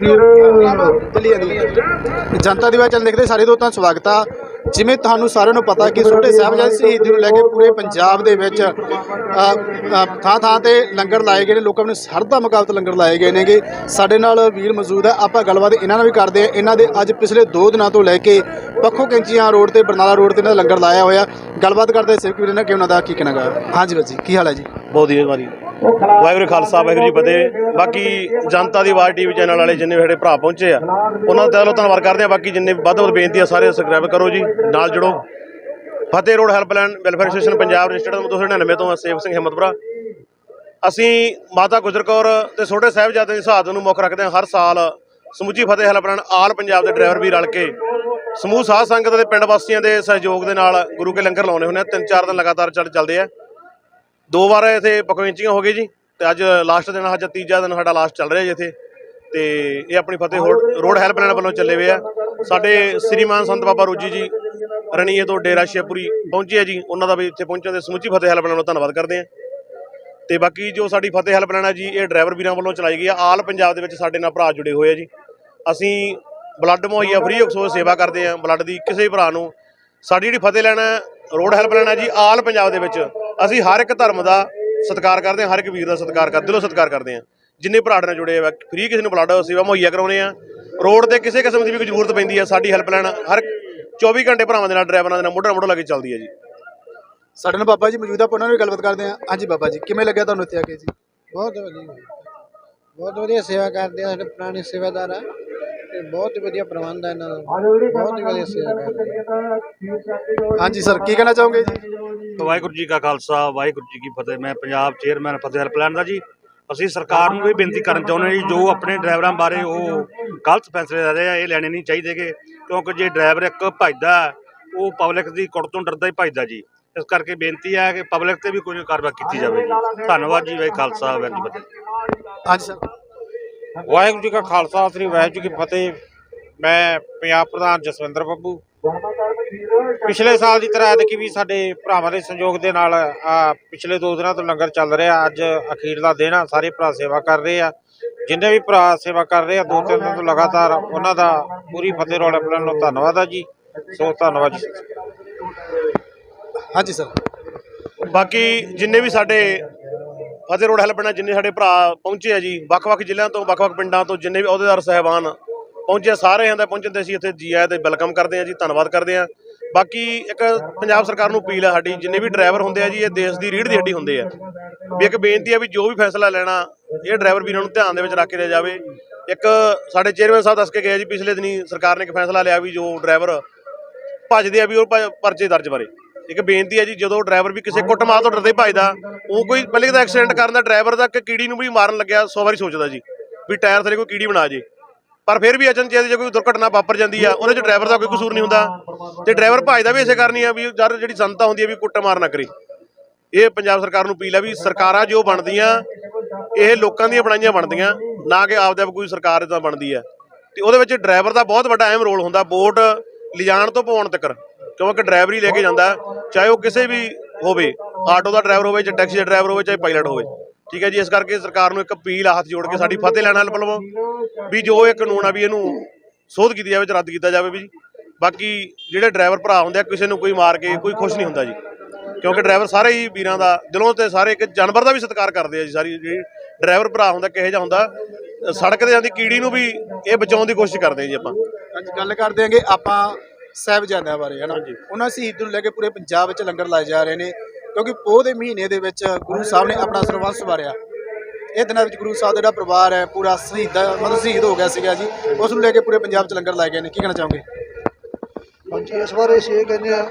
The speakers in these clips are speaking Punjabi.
ਚੱਲੀ ਜਾਂਦੀ ਹੈ ਜਨਤਾ ਦੀ ਚੈਨਲ ਦੇਖਦੇ ਸਾਰੇ ਦੋਸਤਾਂ ਸਵਾਗਤ ਆ। ਜਿਵੇਂ ਤੁਹਾਨੂੰ ਸਾਰਿਆਂ ਨੂੰ ਪਤਾ ਕਿ ਛੋਟੇ ਸਾਹਿਬਜ਼ਾਦੇ ਸ਼ਹੀਦੀ ਨੂੰ ਲੈ ਕੇ ਪੂਰੇ ਪੰਜਾਬ ਦੇ ਵਿੱਚ ਥਾਂ ਥਾਂ ਤੇ ਲੰਗਰ ਲਾਏ ਗਏ ਨੇ। ਲੋਕਾਂ ਨੂੰ ਸਰਦਾ ਮੁਕਾਬਤ ਲੰਗਰ ਲਾਏ ਗਏ ਨੇਗੇ। ਸਾਡੇ ਨਾਲ ਵੀਰ ਮੌਜੂਦ ਆ। ਆਪਾਂ ਗੱਲਬਾਤ ਇਹਨਾਂ ਨਾਲ ਵੀ ਕਰਦੇ ਆ ਇਹਨਾਂ ਦੇ ਅੱਜ ਪਿਛਲੇ 2 ਦਿਨਾਂ ਤੋਂ ਲੈ ਕੇ ਪੱਖੋ ਕੈਂਚੀਆਂ ਰੋਡ ਤੇ ਬਰਨਾਲਾ ਰੋਡ ਤੇ ਇਹਨਾਂ ਦਾ ਲੰਗਰ ਲਾਇਆ ਹੋਇਆ। ਗੱਲਬਾਤ ਕਰਦੇ ਸੇਵਕ ਵੀਰ ਨਾਲ। ਕਿ ਉਹਨਾਂ ਦਾ? ਕੀ ਕਹਿਣਾ ਗਾ? ਹਾਂਜੀ ਬਾਜੀ ਕੀ ਹਾਲ ਹੈ ਜੀ? ਬਹੁਤ ਹੀ ਵਾਰੀ ਵਾਹਿਗੁਰੂ ਖਾਲਸਾ, ਵਾਹਿਗੁਰੂ ਜੀ ਫਤਿਹ। ਬਾਕੀ ਜਨਤਾ ਦੀ ਆਵਾਜ਼ ਟੀਵੀ ਚੈਨਲ ਵਾਲੇ ਜਿੰਨੇ ਸਾਡੇ ਭਰਾ ਪਹੁੰਚੇ ਆ, ਉਹਨਾਂ ਦਾ ਧੰਨਵਾਦ ਕਰਦੇ ਆ। ਬਾਕੀ ਜਿੰਨੇ ਵੱਧ ਵੱਧ ਬੇਨਤੀ ਆ, ਸਾਰੇ ਸਬਸਕ੍ਰਾਈਬ ਕਰੋ ਜੀ, ਨਾਲ ਜੁੜੋ। Fateh road helpline welfare station, Punjab registered number 299 ਤੋਂ ਸੇਵ ਸਿੰਘ ਹਿੰਮਤਪੁਰਾ। ਅਸੀਂ ਮਾਤਾ ਗੁਜਰ ਕੌਰ ਤੇ ਛੋਟੇ ਸਾਹਿਬਜ਼ਾਦੇ ਦੀ ਸ਼ਹਾਦਤ ਨੂੰ ਮੁੱਖ ਰੱਖਦੇ ਹਾਂ ਹਰ ਸਾਲ। ਸਮੁੱਚੀ ਫਤਿਹ ਹੈਲਪਲਾਈਨ ਆਲ ਪੰਜਾਬ ਦੇ ਡਰਾਈਵਰ ਵੀ ਰਲ ਕੇ। ਸਮੂਹ ਸਾਧ ਸੰਗਤ ਦੇ ਪਿੰਡ ਵਾਸੀਆਂ ਦੇ ਸਹਿਯੋਗ ਦੇ ਨਾਲ ਗੁਰੂ ਕੇ ਲੰਗਰ ਲਾਉਣੇ ਹੁੰਦੇ ਆ। ਤਿੰਨ ਚਾਰ ਦਿਨ ਲਗਾਤਾਰ ਚੱਲ ਚੱਲਦੇ ਆ। ਦੋ ਵਾਰ ਇੱਥੇ ਪਕਵਿੰਚੀਆਂ ਹੋ ਗਏ ਜੀ ਤੇ ਅੱਜ ਲਾਸਟ ਦਿਨ, ਅੱਜ ਤੀਜਾ ਦਿਨ ਸਾਡਾ ਲਾਸਟ ਚੱਲ ਰਿਹਾ ਜੀ ਇੱਥੇ। ਤੇ ਇਹ ਆਪਣੀ ਫਤਿਹ ਹੋੜ- ਰੋਡ ਹੈਲਪਲਾਈਨ ਵੱਲੋਂ ਚੱਲੇ ਹੋਏ ਆ। ਸਾਡੇ ਸ੍ਰੀਮਾਨ ਸੰਤ ਬਾਬਾ ਰੋਜੀ ਜੀ ਰਣੀਏ ਤੋਂ ਡੇਰਾ ਸ਼ੇਪੁਰੀ ਪਹੁੰਚੇ ਆ ਜੀ। ਉਹਨਾਂ ਦਾ ਵੀ ਇੱਥੇ ਪਹੁੰਚਣ ਦੇ ਸਮੁੱਚੀ ਫਤਿਹ ਹੈਲਪਲਾਈਨ ਵੱਲੋਂ ਧੰਨਵਾਦ ਕਰਦੇ ਆ। ਤੇ ਬਾਕੀ ਜੋ ਸਾਡੀ ਫਤਿਹ ਹੈਲਪਲਾਈਨ ਹੈ ਜੀ, ਇਹ ਡਰਾਈਵਰ ਵੀਰਾਂ ਵੱਲੋਂ ਚਲਾਈ ਗਈ ਆ। ਆਲ ਪੰਜਾਬ ਦੇ ਵਿੱਚ ਸਾਡੇ ਨਾਲ ਭਰਾ ਜੁੜੇ ਹੋਏ ਆ ਜੀ। ਅਸੀਂ ਬਲੱਡ ਮੁਹੱਈਆ ਫ੍ਰੀ ਆਫ ਸੇਵਾ ਕਰਦੇ ਆ। ਬਲੱਡ ਦੀ ਕਿਸੇ ਵੀ ਭਰਾ ਨੂੰ। ਸਾਡੀ ਜਿਹੜੀ ਫਤਿਹ ਲੈਣਾ ਰੋਡ ਹੈਲਪਲਾਈਨ ਹੈ ਜੀ, ਆਲ ਪੰਜਾਬ ਦੇ ਵਿੱਚ ਅਸੀਂ ਹਰ ਇੱਕ ਧਰਮ ਦਾ ਸਤਿਕਾਰ ਕਰਦੇ ਹਾਂ ਹਰ ਇੱਕ ਵੀਰ ਦਾ ਸਤਿਕਾਰ ਕਰ ਦਿਲੋਂ ਸਤਿਕਾਰ ਕਰਦੇ ਹਾਂ। ਜਿੰਨੇ ਭਰਾ ਸਾਡੇ ਨਾਲ ਜੁੜੇ ਆ ਫ੍ਰੀ ਕਿਸੇ ਨੂੰ ਬਲੱਡ ਸੇਵਾ ਮੁਹੱਈਆ ਕਰਾਉਣੇ ਆ। ਰੋਡ ਤੇ ਕਿਸੇ ਕਿਸਮ ਦੀ ਵੀ ਕੋਈ ਜ਼ਰੂਰਤ ਪੈਂਦੀ ਆ ਸਾਡੀ ਹੈਲਪਲਾਈਨ ਹਰ 24 ਘੰਟੇ ਭਰਾਵਾਂ ਦੇ ਨਾਲ ਡਰਾਈਵਰਾਂ ਦੇ ਨਾਲ ਮੋਢਾ ਮੋਢਾ ਲਾ ਕੇ ਚੱਲਦੀ ਹੈ ਜੀ। ਸਾਡੇ ਨਾਲ ਬਾਬਾ ਜੀ ਮੌਜੂਦ ਆ ਆਪਾਂ ਉਹਨਾਂ ਨਾਲ ਵੀ ਗੱਲਬਾਤ ਕਰਦੇ ਆ ਹਾਂਜੀ ਬਾਬਾ ਜੀ ਕਿਵੇਂ ਲੱਗਿਆ ਤੁਹਾਨੂੰ ਇੱਥੇ ਆ ਕੇ ਜੀ? ਬਹੁਤ ਵਧੀਆ ਬਹੁਤ ਵਧੀਆ ਸੇਵਾ ਕਰਦੇ ਆ ਸਾਡੇ ਪੁਰਾਣੇ ਸੇਵਾਦਾਰ ਆ। ਤੇ ਬਹੁਤ ਹੀ ਵਧੀਆ ਪ੍ਰਬੰਧ ਹੈ ਇਹਨਾਂ ਦਾ। ਬਹੁਤ ਹੀ ਵਧੀਆ ਸੇਵਾ ਹਾਂਜੀ ਸਰ ਕੀ ਕਹਿਣਾ ਚਾਹੋਗੇ ਜੀ? ਵਾਹਿਗੁਰੂ ਜੀ ਕਾ ਖਾਲਸਾ ਵਾਹਿਗੁਰੂ ਜੀ ਕੀ ਫਤਿਹ। ਮੈਂ ਪੰਜਾਬ ਚੇਅਰਮੈਨ ਫਤਿਹ ਹੈਲਪਲਾਈਨ ਦਾ ਜੀ। ਅਸੀਂ ਸਰਕਾਰ ਨੂੰ ਇਹ ਬੇਨਤੀ ਕਰਨ ਚਾਹੁੰਦੇ ਹਾਂ ਜੀ ਜੋ ਆਪਣੇ ਡਰਾਈਵਰਾਂ ਬਾਰੇ ਉਹ ਗਲਤ ਫੈਸਲੇ ਲੈ ਰਹੇ ਆ ਇਹ ਲੈਣੇ ਨਹੀਂ ਚਾਹੀਦੇਗੇ। ਕਿਉਂਕਿ ਜੇ ਡਰਾਈਵਰ ਇੱਕ ਭੱਜਦਾ ਹੈ, ਉਹ ਪਬਲਿਕ ਦੀ ਕੁੱਟ ਤੋਂ ਡਰਦਾ ਹੀ ਭੱਜਦਾ ਜੀ। ਇਸ ਕਰਕੇ ਬੇਨਤੀ ਹੈ ਕਿ ਪਬਲਿਕ ਤੇ ਵੀ ਕੋਈ ਕਾਰਵਾਈ ਕੀਤੀ ਜਾਵੇ ਜੀ ਧੰਨਵਾਦ ਜੀ ਵਾਹਿ ਖਾਲਸਾ ਵਾਹਿਗੁਰੂ ਜੀ ਕੀ ਫਤਿਹ। ਹਾਂਜੀ ਸਰ। ਵਾਹਿਗੁਰੂ ਜੀ ਕਾ ਖਾਲਸਾ ਸ੍ਰੀ ਵਾਹਿਗੁਰੂ ਜੀ ਕੀ ਫਤਿਹ। ਮੈਂ ਪੰਜਾਬ ਪ੍ਰਧਾਨ ਜਸਵਿੰਦਰ ਬੱਬੂ। ਪਿਛਲੇ ਸਾਲ ਦੀ ਤਰ੍ਹਾਂ ਐਤਕੀ ਵੀ ਸਾਡੇ ਭਰਾਵਾਂ ਦੇ ਸੰਯੋਗ ਦੇ ਨਾਲ ਆ ਪਿਛਲੇ ਦੋ ਦਿਨਾਂ ਤੋਂ ਲੰਗਰ ਚੱਲ ਰਿਹਾ। ਅੱਜ ਅਖੀਰਲਾ ਦਿਨ ਆ ਸਾਰੇ ਭਰਾ ਸੇਵਾ ਕਰ ਰਹੇ ਆ। ਜਿੰਨੇ ਵੀ ਭਰਾ ਸੇਵਾ ਕਰ ਰਹੇ ਆ ਦੋ ਤਿੰਨ ਦਿਨ ਤੋਂ ਲਗਾਤਾਰ ਉਹਨਾਂ ਦਾ ਪੂਰੀ ਫਤਿਹ ਰੋਲ ਪਲਨ ਨੂੰ ਧੰਨਵਾਦ ਆ ਜੀ। ਸੋ ਧੰਨਵਾਦ ਜੀ। ਹਾਂਜੀ ਸਰ। ਬਾਕੀ ਜਿੰਨੇ ਵੀ ਸਾਡੇ ਫਤਿਹ ਰੋਡ ਹੈਲਪ ਨਾਲ ਜਿੰਨੇ ਸਾਡੇ ਭਰਾ ਪਹੁੰਚੇ ਆ ਜੀ ਵੱਖ-ਵੱਖ ਜ਼ਿਲ੍ਹਿਆਂ ਤੋਂ ਵੱਖ-ਵੱਖ ਪਿੰਡਾਂ ਤੋਂ ਜਿੰਨੇ ਵੀ ਅਹੁਦੇਦਾਰ ਸਹਿਬਾਨ ਪਹੁੰਚੇ ਆ, ਸਾਰਿਆਂ ਦਾ ਪਹੁੰਚਣ ਤੇ ਅਸੀਂ ਇੱਥੇ ਜੀ ਆਏ ਤੇ ਵੈਲਕਮ ਕਰਦੇ ਆ ਜੀ ਧੰਨਵਾਦ ਕਰਦੇ ਆ ਬਾਕੀ ਇੱਕ ਪੰਜਾਬ ਸਰਕਾਰ ਨੂੰ ਅਪੀਲ ਆ ਸਾਡੀ ਜਿੰਨੇ ਵੀ ਡਰਾਈਵਰ ਹੁੰਦੇ ਆ ਜੀ ਇਹ ਦੇਸ਼ ਦੀ ਰੀੜ੍ਹ ਦੀ ਹੱਡੀ ਹੁੰਦੇ ਆ। ਵੀ ਇੱਕ ਬੇਨਤੀ ਆ ਵੀ ਜੋ ਵੀ ਫੈਸਲਾ ਲੈਣਾ ਇਹ ਡਰਾਈਵਰ ਵੀਰਾਂ ਨੂੰ ਧਿਆਨ ਦੇ ਵਿੱਚ ਰੱਖ ਕੇ ਲਿਆ ਜਾਵੇ। ਇੱਕ ਸਾਡੇ ਚੇਅਰਮੈਨ ਸਾਹਿਬ ਦੱਸ ਕੇ ਗਏ ਜੀ ਪਿਛਲੇ ਦਿਨੀ ਸਰਕਾਰ ਨੇ ਇੱਕ ਫੈਸਲਾ ਲਿਆ ਵੀ ਜੋ ਡਰਾਈਵਰ ਭੱਜਦੇ ਆ ਵੀ ਉਹ ਪ- ਪਰਚੇ ਦਰਜ ਬਾਰੇ। ਇੱਕ ਬੇਨਤੀ ਹੈ ਜੀ, ਜਦੋਂ ਡਰਾਈਵਰ ਵੀ ਕਿਸੇ ਕੁੱਟਮਾਰ ਤੋਂ ਡਰਦੇ ਭੱਜਦਾ, ਉਹ ਕੋਈ ਪਹਿਲੇ ਤਾਂ ਐਕਸੀਡੈਂਟ ਕਰਨ ਦਾ ਡਰਾਈਵਰ ਦਾ ਇੱਕ ਕੀੜੀ ਨੂੰ ਵੀ ਮਾਰਨ ਲੱਗਿਆ 100 ਵਾਰੀ ਸੋਚਦਾ ਜੀ, ਵੀ ਟਾਇਰ ਥੱਲੇ ਕੋਈ ਕੀੜੀ ਬਣਾ ਜੇ। ਪਰ ਫਿਰ ਵੀ ਅਚਨਚੇਤ ਜੇ ਕੋਈ ਦੁਰਘਟਨਾ ਵਾਪਰ ਜਾਂਦੀ ਆ, ਉਹਦੇ ਚ ਡਰਾਈਵਰ ਦਾ ਕੋਈ ਕਸੂਰ ਨਹੀਂ ਹੁੰਦਾ। ਤੇ ਡਰਾਈਵਰ ਭੱਜਦਾ ਵੀ ਇਸੇ ਕਰਨੀ ਆ ਵੀ ਜਦ ਜਿਹੜੀ ਜਨਤਾ ਹੁੰਦੀ ਆ ਵੀ ਕੁੱਟ ਮਾਰ ਨਾ ਕਰੇ। ਇਹ ਪੰਜਾਬ ਸਰਕਾਰ ਨੂੰ ਅਪੀਲ ਆ ਵੀ ਸਰਕਾਰਾਂ ਜੋ ਬਣਦੀਆਂ, ਇਹ ਲੋਕਾਂ ਦੀਆਂ ਬਣਾਈਆਂ ਬਣਦੀਆਂ, ਨਾ ਕਿ ਆਪਦੇ ਆਪ ਕੋਈ ਸਰਕਾਰ ਇਦਾਂ ਬਣਦੀ ਆ। ਤੇ ਉਹਦੇ ਵਿੱਚ ਡਰਾਈਵਰ ਦਾ ਬਹੁਤ ਵੱਡਾ ਅਹਿਮ ਰੋਲ ਹੁੰਦਾ, ਵੋਟ ਲਿਜਾਣ ਤੋਂ ਪਵਾਉਣ ਤੱਕ ਕਿਉਂਕਿ ਡਰਾਈਵਰ ਹੀ ਲੈ ਕੇ ਜਾਂਦਾ, ਚਾਹੇ ਉਹ ਕਿਸੇ ਵੀ ਹੋਵੇ, ਆਟੋ ਦਾ ਡਰਾਈਵਰ ਹੋਵੇ ਚਾਹੇ ਟੈਕਸੀ ਦਾ ਡਰਾਈਵਰ ਹੋਵੇ, ਚਾਹੇ ਪਾਇਲਟ ਹੋਵੇ, ਠੀਕ ਹੈ ਜੀ? ਇਸ ਕਰਕੇ ਸਰਕਾਰ ਨੂੰ ਇੱਕ ਅਪੀਲ ਆ, ਹੱਥ ਜੋੜ ਕੇ ਸਾਡੀ ਫਤਿਹ ਲੈਣ ਵਾਲੇ ਵੱਲੋਂ ਵੀ ਜੋ ਇਹ ਕਾਨੂੰਨ ਆ ਵੀ ਇਹਨੂੰ ਸੋਧ ਕੀਤੀ ਜਾਵੇ ਤੇ ਰੱਦ ਕੀਤਾ ਜਾਵੇ ਵੀ ਜੀ। ਬਾਕੀ ਜਿਹੜੇ ਡਰਾਈਵਰ ਭਰਾ ਹੁੰਦੇ ਆ, ਕਿਸੇ ਨੂੰ ਕੋਈ ਮਾਰ ਕੇ ਕੋਈ ਖੁਸ਼ ਨਹੀਂ ਹੁੰਦਾ ਜੀ। ਕਿਉਂਕਿ ਡਰਾਈਵਰ ਸਾਰੇ ਹੀ ਵੀਰਾਂ ਦਾ ਦਿਲੋਂ ਤੇ ਸਾਰੇ ਇੱਕ ਜਾਨਵਰ ਦਾ ਵੀ ਸਤਿਕਾਰ ਕਰਦੇ ਆ ਜੀ ਸਾਰੀ ਜਿਹੜੀ ਡਰਾਈਵਰ ਭਰਾ ਹੁੰਦਾ, ਕਿਹੋ ਜਿਹਾ ਹੁੰਦਾ, ਸੜਕ ਤੇ ਜਾਂਦੀ ਕੀੜੀ ਨੂੰ ਵੀ ਇਹ ਬਚਾਉਣ ਦੀ ਕੋਸ਼ਿਸ਼ ਕਰਦੇ ਆ ਜੀ ਆਪਾਂ। ਅੱਜ ਗੱਲ ਕਰਦੇ ਆਂਗੇ ਆਪਾਂ ਸਾਹਿਬਜ਼ਾਦਿਆਂ ਬਾਰੇ ਹਨਾ? ਉਹਨਾਂ ਸ਼ਹੀਦ ਨੂੰ ਲੈ ਕੇ ਪੂਰੇ ਪੰਜਾਬ ਵਿੱਚ ਲੰਗਰ ਲਾਏ ਜਾ ਰਹੇ ਨੇ ਕਿਉਂਕਿ ਪੋਹ ਦੇ ਮਹੀਨੇ ਦੇ ਵਿੱਚ ਗੁਰੂ ਸਾਹਿਬ ਨੇ ਆਪਣਾ ਸਰਬੰਸ ਵਾਰਿਆ। ਇਹ ਦਿਨਾਂ ਵਿੱਚ ਗੁਰੂ ਸਾਹਿਬ ਦਾ ਜਿਹੜਾ ਪਰਿਵਾਰ ਹੈ ਪੂਰਾ ਸ਼ਹੀਦ ਮਤਲਬ ਸ਼ਹੀਦ ਹੋ ਗਿਆ ਸੀਗਾ ਜੀ ਉਸ ਨੂੰ ਲੈ ਕੇ ਪੂਰੇ ਪੰਜਾਬ 'ਚ ਲੰਗਰ ਲਾਏ ਗਏ ਨੇ। ਕੀ ਕਹਿਣਾ ਚਾਹੋਗੇ? ਹਾਂਜੀ ਇਸ ਬਾਰੇ ਅਸੀਂ ਇਹ ਕਹਿੰਦੇ ਆ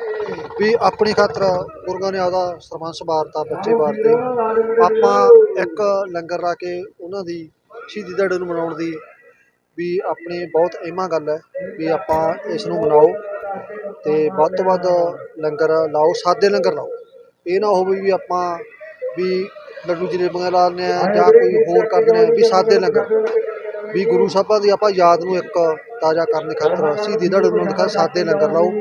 ਵੀ ਆਪਣੀ ਖਾਤਰ ਗੁਰੂਆਂ ਨੇ ਆਦਾ ਸਰਬੰਸ ਵਾਰਤਾ ਬੱਚੇ ਵਾਰਤੇ ਆਪਾਂ ਇੱਕ ਲੰਗਰ ਲਾ ਕੇ ਉਹਨਾਂ ਦੀ ਸ਼ਹੀਦੀ ਦਿਹਾੜੇ ਨੂੰ ਮਨਾਉਣ ਦੀ ਵੀ ਆਪਣੀ ਬਹੁਤ ਅਹਿਮਾ ਗੱਲ ਹੈ ਵੀ ਆਪਾਂ ਇਸ ਨੂੰ ਮਨਾਓ। ਤੇ ਵੱਧ ਤੋਂ ਵੱਧ ਲੰਗਰ ਲਾਓ, ਸਾਦੇ ਲੰਗਰ ਲਾਓ। ਇਹ ਨਾ ਹੋਵੇ ਵੀ ਆਪਾਂ ਵੀ ਲੱਡੂ ਜਲੇਬੀਆਂ ਲਾ ਦਿੰਦੇ ਆ ਜਾਂ ਕੋਈ ਹੋਰ ਕਰ ਦਿੰਦੇ ਆ ਵੀ ਸਾਦੇ ਲੰਗਰ। ਵੀ ਗੁਰੂ ਸਾਹਿਬਾਂ ਦੀ ਆਪਾਂ ਯਾਦ ਨੂੰ ਇੱਕ ਤਾਜ਼ਾ ਕਰਨ ਦੀ ਖਾਤਰ ਸ਼ਹੀਦੀ ਦਿਹਾੜੇ ਨੂੰ ਦਿਖਾ ਸਾਦੇ ਲੰਗਰ ਲਾਓ।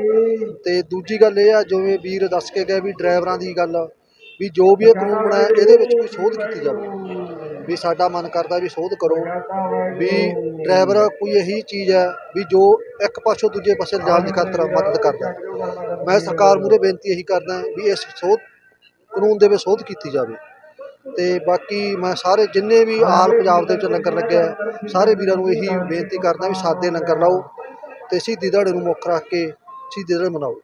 ਤੇ ਦੂਜੀ ਗੱਲ ਇਹ ਆ, ਜਿਵੇਂ ਵੀਰ ਦੱਸ ਕੇ ਗਏ ਵੀ ਡਰਾਈਵਰਾਂ ਦੀ ਗੱਲ ਵੀ ਜੋ ਵੀ ਇਹ ਕਾਨੂੰਨ ਬਣਾਇਆ, ਇਹਦੇ ਵਿੱਚ ਕੋਈ ਸੋਧ ਕੀਤੀ ਜਾਵੇ। ਵੀ ਸਾਡਾ ਮਨ ਕਰਦਾ ਵੀ ਸੋਧ ਕਰੋ, ਵੀ ਡਰਾਈਵਰ ਕੋਈ ਇਹੀ ਚੀਜ਼ ਹੈ ਵੀ ਜੋ ਇੱਕ ਪਾਸੋਂ ਦੂਜੇ ਪਾਸੇ ਲਿਜਾਣ ਦੀ ਖਾਤਰ ਮਦਦ ਕਰਦਾ ਮੈਂ ਸਰਕਾਰ ਮੂਹਰੇ ਬੇਨਤੀ ਇਹੀ ਕਰਦਾ ਵੀ ਇਸ ਸੋਧ, ਕਾਨੂੰਨ ਦੇ ਵਿੱਚ ਸੋਧ ਕੀਤੀ ਜਾਵੇ। ਤੇ ਬਾਕੀ ਮੈਂ ਸਾਰੇ ਜਿੰਨੇ ਵੀ ਆਲ ਪੰਜਾਬ ਦੇ ਵਿੱਚ ਲੰਗਰ ਲੱਗਿਆ ਸਾਰੇ ਵੀਰਾਂ ਨੂੰ ਇਹੀ ਬੇਨਤੀ ਕਰਦਾ ਵੀ ਸਾਦੇ ਲੰਗਰ ਲਾਓ ਤੇ ਸ਼ਹੀਦੀ ਦਿਹਾੜੇ ਨੂੰ ਮੁੱਖ ਰੱਖ ਕੇ ਸ਼ਹੀਦੀ ਦਿਹਾੜਾ ਮਨਾਓ।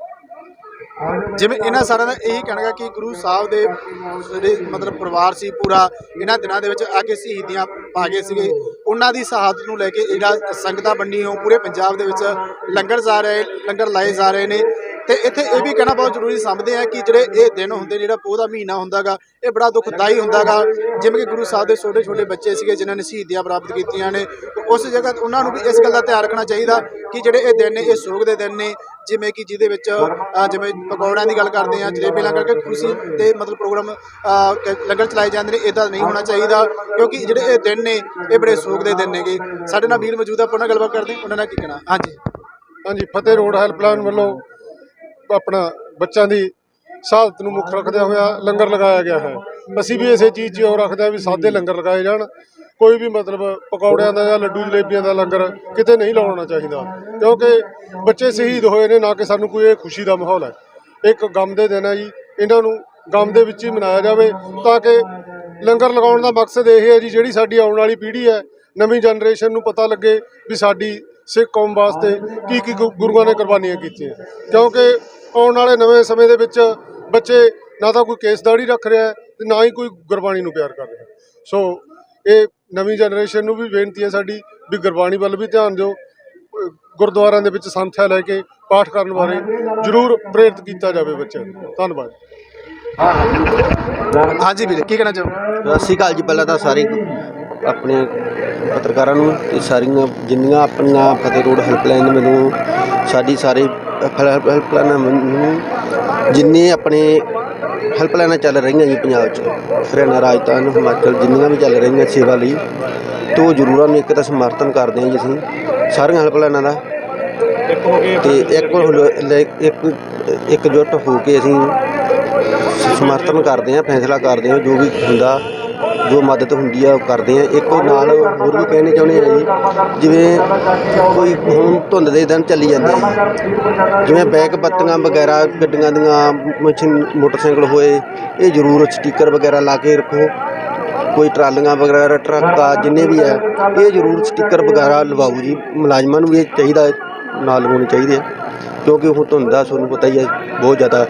ਜਿਵੇਂ ਇਹਨਾਂ ਸਾਰਿਆਂ ਦਾ ਇਹੀ ਕਹਿਣਾ ਗਾ ਕਿ ਗੁਰੂ ਸਾਹਿਬ ਦੇ ਜਿਹੜੇ ਮਤਲਬ ਪਰਿਵਾਰ ਸੀ ਪੂਰਾ, ਇਹਨਾਂ ਦਿਨਾਂ ਦੇ ਵਿੱਚ ਆ ਕੇ ਸ਼ਹੀਦੀਆਂ ਪਾ ਗਏ ਸੀਗੇ। ਉਹਨਾਂ ਦੀ ਸ਼ਹਾਦਤ ਨੂੰ ਲੈ ਕੇ ਜਿਹੜਾ ਸੰਗਤਾਂ ਬੰਨੀ ਹੋ ਪੂਰੇ ਪੰਜਾਬ ਦੇ ਵਿੱਚ ਲੰਗਰ ਜਾ ਰਹੇ, ਲੰਗਰ ਲਾਏ ਜਾ ਰਹੇ ਨੇ। ਤੇ ਇੱਥੇ ਇਹ ਵੀ ਕਹਿਣਾ ਬਹੁਤ ਜ਼ਰੂਰੀ ਸਮਝਦੇ ਆ ਕਿ ਜਿਹੜੇ ਇਹ ਦਿਨ ਹੁੰਦੇ, ਜਿਹੜਾ ਪੋਹ ਦਾ ਮਹੀਨਾ ਹੁੰਦਾਗਾ ਇਹ ਬੜਾ ਦੁਖਦਾਈ ਹੁੰਦਾਗਾ ਜਿਵੇਂ ਕਿ ਗੁਰੂ ਸਾਹਿਬ ਦੇ ਛੋਟੇ ਛੋਟੇ ਬੱਚੇ ਸੀਗੇ, ਜਿਨ੍ਹਾਂ ਨੇ ਸ਼ਹੀਦੀਆਂ ਪ੍ਰਾਪਤ ਕੀਤੀਆਂ ਨੇ, ਉਸ ਜਗ੍ਹਾ ਉਹਨਾਂ ਨੂੰ ਵੀ ਇਸ ਗੱਲ ਦਾ ਧਿਆਨ ਰੱਖਣਾ ਚਾਹੀਦਾ ਕਿ ਜਿਹੜੇ ਇਹ ਦਿਨ ਨੇ, ਇਹ ਸੋਗ ਦੇ ਦਿਨ ਨੇ ਜਿਵੇਂ ਕਿ ਜਿਹਦੇ ਵਿੱਚ ਜਿਵੇਂ ਪਕੌੜਿਆਂ ਦੀ ਗੱਲ ਕਰਦੇ ਆ ਜਲੇਬੀ ਲੰਗਰ ਕੇ ਖੁਸ਼ੀ ਤੇ ਮਤਲਬ ਪ੍ਰੋਗਰਾਮ ਲੰਗਰ ਚਲਾਏ ਜਾਂਦੇ ਨੇ ਇਦਾਂ ਨਹੀਂ ਹੋਣਾ ਚਾਹੀਦਾ ਕਿਉਂਕਿ ਜਿਹੜੇ ਇਹ ਦਿਨ ਨੇ, ਇਹ ਬੜੇ ਸੋਗ ਦੇ ਦਿਨ ਨੇਗੇ। ਸਾਡੇ ਨਾਲ ਵੀਰ ਮੌਜੂਦ ਆ, ਆਪਾਂ ਗੱਲਬਾਤ ਕਰਦੇ ਉਹਨਾਂ ਨਾਲ ਕੀ ਕਹਿਣਾ? ਹਾਂਜੀ। ਹਾਂਜੀ, ਫਤਿਹ ਰੋਡ ਹੈਲਪਲਾਈਨ ਵੱਲੋਂ ਆਪਣਾ ਬੱਚਿਆਂ ਦੀ ਸ਼ਹਾਦਤ ਨੂੰ ਮੁੱਖ ਰੱਖਦਿਆਂ ਹੋਇਆ ਲੰਗਰ ਲਗਾਇਆ ਗਿਆ ਹੈ। ਅਸੀਂ ਵੀ ਇਸੇ ਚੀਜ਼ 'ਚ ਉਹ ਰੱਖਦੇ ਹਾਂ ਵੀ ਸਾਦੇ ਲੰਗਰ ਲਗਾਏ ਜਾਣ। ਕੋਈ ਵੀ ਮਤਲਬ ਪਕੌੜਿਆਂ ਦਾ ਜਾਂ ਲੱਡੂ ਜਲੇਬੀਆਂ ਦਾ ਲੰਗਰ ਕਿਤੇ ਨਹੀਂ ਲਾਉਣਾ ਚਾਹੀਦਾ। ਕਿਉਂਕਿ ਬੱਚੇ ਸ਼ਹੀਦ ਹੋਏ ਨੇ, ਨਾ ਕਿ ਸਾਨੂੰ ਕੋਈ ਇਹ ਖੁਸ਼ੀ ਦਾ ਮਾਹੌਲ ਹੈ। ਇੱਕ ਗਮ ਦੇ ਦਿਨ ਹੈ ਜੀ, ਇਹਨਾਂ ਨੂੰ ਗਮ ਦੇ ਵਿੱਚ ਹੀ ਮਨਾਇਆ ਜਾਵੇ ਤਾਂ ਕਿ ਲੰਗਰ ਲਗਾਉਣ ਦਾ ਮਕਸਦ ਇਹ ਹੈ ਜੀ, ਜਿਹੜੀ ਸਾਡੀ ਆਉਣ ਵਾਲੀ ਪੀੜ੍ਹੀ ਹੈ, ਨਵੀਂ ਜਨਰੇਸ਼ਨ ਨੂੰ ਪਤਾ ਲੱਗੇ ਵੀ ਸਾਡੀ ਸਿੱਖ ਕੌਮ ਵਾਸਤੇ ਕੀ ਕੀ ਗੁ- ਗੁਰੂਆਂ ਨੇ ਕੁਰਬਾਨੀਆਂ ਕੀਤੀਆਂ। ਕਿਉਂਕਿ ਆਉਣ ਵਾਲੇ ਨਵੇਂ ਸਮੇਂ ਦੇ ਵਿੱਚ ਬੱਚੇ ਨਾ ਤਾਂ ਕੋਈ ਕੇਸ ਦਾੜੀ ਰੱਖ ਰਿਹਾ ਹੈ ਤੇ ਨਾ ਹੀ ਕੋਈ ਗੁਰਬਾਣੀ ਨੂੰ ਪਿਆਰ ਕਰ ਰਿਹਾ। ਸੋ ਇਹ ਨਵੀਂ ਜਨਰੇਸ਼ਨ ਨੂੰ ਵੀ ਬੇਨਤੀ ਹੈ ਸਾਡੀ ਵੀ ਗੁਰਬਾਣੀ ਵੱਲ ਵੀ ਧਿਆਨ ਦਿਓ ਗੁਰਦੁਆਰਿਆਂ ਦੇ ਵਿੱਚ ਸੰਥਿਆ ਲੈ ਕੇ ਪਾਠ ਕਰਨ ਬਾਰੇ ਜ਼ਰੂਰ ਪ੍ਰੇਰਿਤ ਕੀਤਾ ਜਾਵੇ ਬੱਚਿਆਂ ਨੂੰ। ਧੰਨਵਾਦ। ਹਾਂਜੀ ਵੀਰ ਕੀ ਕਹਿਣਾ ਚਾਹੋ ਸਤਿ ਸ਼੍ਰੀ ਅਕਾਲ ਜੀ ਪਹਿਲਾਂ ਤਾਂ ਸਾਰੇ ਆਪਣੇ ਪੱਤਰਕਾਰਾਂ ਨੂੰ ਤੇ ਸਾਰੀਆਂ ਜਿੰਨੀਆਂ ਆਪਣੀਆਂ ਫਤਿਹ ਰੋਡ ਹੈਲਪਲਾਈਨ ਮੈਨੂੰ ਸਾਡੀ ਸਾਰੇ ਹੈਲਪਲਾਈਨਾਂ ਮੈਨੂੰ ਜਿੰਨੇ ਆਪਣੇ ਹੈਲਪਲਾਈਨਾਂ ਚੱਲ ਰਹੀਆਂ ਜੀ ਪੰਜਾਬ 'ਚ। ਹਰਿਆਣਾ, ਰਾਜਸਥਾਨ, ਹਿਮਾਚਲ ਜਿੰਨੀਆਂ ਵੀ ਚੱਲ ਰਹੀਆਂ ਸੇਵਾ ਲਈ, ਤੋਂ ਜ਼ਰੂਰਾਂ ਨੂੰ ਇੱਕ ਤਾਂ ਸਮਰਥਨ ਕਰਦੇ ਹਾਂ ਜੀ ਅਸੀਂ, ਸਾਰੀਆਂ ਹੈਲਪਲਾਈਨਾਂ ਦਾ। ਤੇ ਇੱਕ ਹੋ- ਇੱਕ ਇਕਜੁੱਟ ਹੋ ਕੇ ਅਸੀਂ ਸਮਰਥਨ ਕਰਦੇ ਹਾਂ, ਫੈਸਲਾ ਕਰਦੇ ਹਾਂ, ਜੋ ਵੀ ਹੁੰਦਾ ਜੋ ਮਦਦ ਹੁੰਦੀ ਆ ਉਹ ਕਰਦੇ ਆ। ਇੱਕ ਨਾਲ ਹੋਰ ਵੀ ਕਹਿਣੇ ਚਾਹੁੰਦੇ ਆ ਜੀ, ਜਿਵੇਂ ਕੋਈ ਹੁਣ ਧੁੰਦ ਦੇ ਦਿਨ ਚੱਲੀ ਜਾਂਦੇ ਆ ਜੀ। ਜਿਵੇਂ ਬੈਕ ਬੱਤੀਆਂ ਵਗੈਰਾ, ਗੱਡੀਆਂ ਦੀਆਂ ਮਸ਼ੀਨ, ਮੋਟਰਸਾਈਕਲ ਹੋਏ, ਇਹ ਜ਼ਰੂਰ ਸਟicker ਵਗੈਰਾ ਲਾ ਕੇ ਰੱਖੋ। ਕੋਈ ਟਰਾਲੀਆਂ ਵਗੈਰਾ, ਟਰੱਕ ਆ, ਜਿੰਨੇ ਵੀ ਆ, ਇਹ ਜ਼ਰੂਰ ਸਟicker ਵਗੈਰਾ ਲਵਾਓ ਜੀ। ਮੁਲਾਜ਼ਮਾਂ ਨੂੰ ਵੀ ਇਹ ਚਾਹੀਦਾ, ਨਾਲ ਲਗਾਉਣੇ ਚਾਹੀਦੇ ਆ। ਕਿਉਂਕਿ ਹੁਣ ਧੁੰਦ ਦਾ ਤੁਹਾਨੂੰ ਪਤਾ ਹੀ ਹੈ ਬਹੁਤ ਜ਼ਿਆਦਾ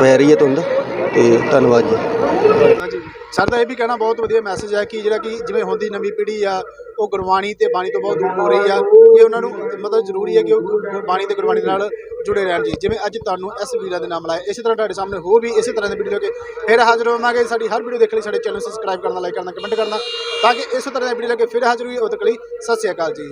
ਪੈ ਰਹੀ ਹੈ ਧੁੰਦ। ਤੇ ਧੰਨਵਾਦ ਜੀ। ਹਾਂਜੀ। ਸਰ ਦਾ ਇਹ ਵੀ ਕਹਿਣਾ ਬਹੁਤ ਵਧੀਆ ਮੈਸੇਜ ਹੈ ਕਿ ਜਿਹੜਾ ਕਿ ਜਿਵੇਂ ਹੁੰਦੀ ਨਵੀਂ ਪੀੜ੍ਹੀ ਆ, ਉਹ ਗੁਰਬਾਣੀ ਤੇ ਬਾਣੀ ਤੋਂ ਬਹੁਤ ਦੂਰ ਹੋ ਰਹੀ ਆ, ਕਿ ਉਹਨਾਂ ਨੂੰ ਮਤਲਬ ਜ਼ਰੂਰੀ ਹੈ ਕਿ ਉਹ ਗੁਰਬਾਣੀ ਤੇ ਗੁਰਬਾਣੀ ਨਾਲ ਜੁੜੇ ਰਹਿਣ ਜੀ। ਜਿਵੇਂ ਅੱਜ ਤੁਹਾਨੂੰ ਇਸ ਵੀਰਾਂ ਦੇ ਨਾਮ ਲਾਇਆ, ਇਸੇ ਤਰ੍ਹਾਂ ਤੁਹਾਡੇ ਸਾਹਮਣੇ ਹੋਰ ਵੀ ਇਸੇ ਤਰ੍ਹਾਂ ਦੀ ਵੀਡੀਓ ਲੈ ਕੇ ਫਿਰ ਹਾਜ਼ਰ ਹੋਵਾਂਗੇ। ਸਾਡੀ ਹਰ ਵੀਡੀਓ ਦੇਖਣ ਲਈ, ਸਾਡੇ ਚੈਨਲ ਨੂੰ ਸਬਸਕ੍ਰਾਈਬ ਕਰਨਾ ਲਾਈਕ ਕਰਨਾ ਕਮੈਂਟ ਕਰਨਾ, ਤਾਂ ਕਿ ਇਸੇ ਤਰ੍ਹਾਂ ਦੀ ਵੀਡੀਓ ਲੈ ਕੇ ਫਿਰ ਹਾਜ਼ਰ ਹੋਈਏ। ਉਦੋਂ ਤੱਕ ਲਈ ਸਤਿ ਸ਼੍ਰੀ ਅਕਾਲ ਜੀ।